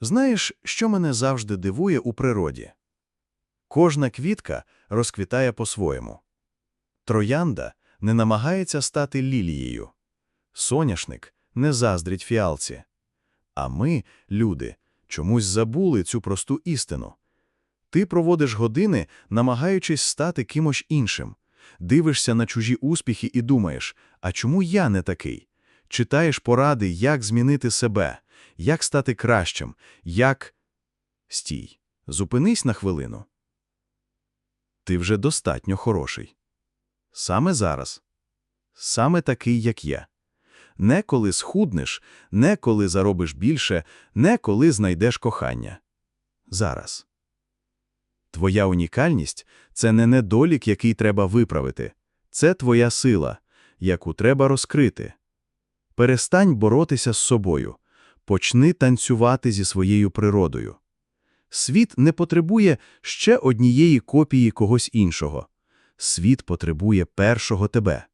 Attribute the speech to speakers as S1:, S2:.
S1: Знаєш, що мене завжди дивує у природі? Кожна квітка розквітає по-своєму. Троянда не намагається стати лілією. Соняшник не заздрить фіалці. А ми, люди, чомусь забули цю просту істину. Ти проводиш години, намагаючись стати кимось іншим. Дивишся на чужі успіхи і думаєш, а чому я не такий? Читаєш поради, як змінити себе, як стати кращим, як... Стій, зупинись на хвилину. Ти вже достатньо хороший. Саме зараз. Саме такий, як я. Не коли схуднеш, не коли заробиш більше, не коли знайдеш кохання. Зараз. Твоя унікальність – це не недолік, який треба виправити. Це твоя сила, яку треба розкрити. Перестань боротися з собою. Почни танцювати зі своєю природою. Світ не потребує ще однієї копії когось іншого. Світ потребує першого тебе.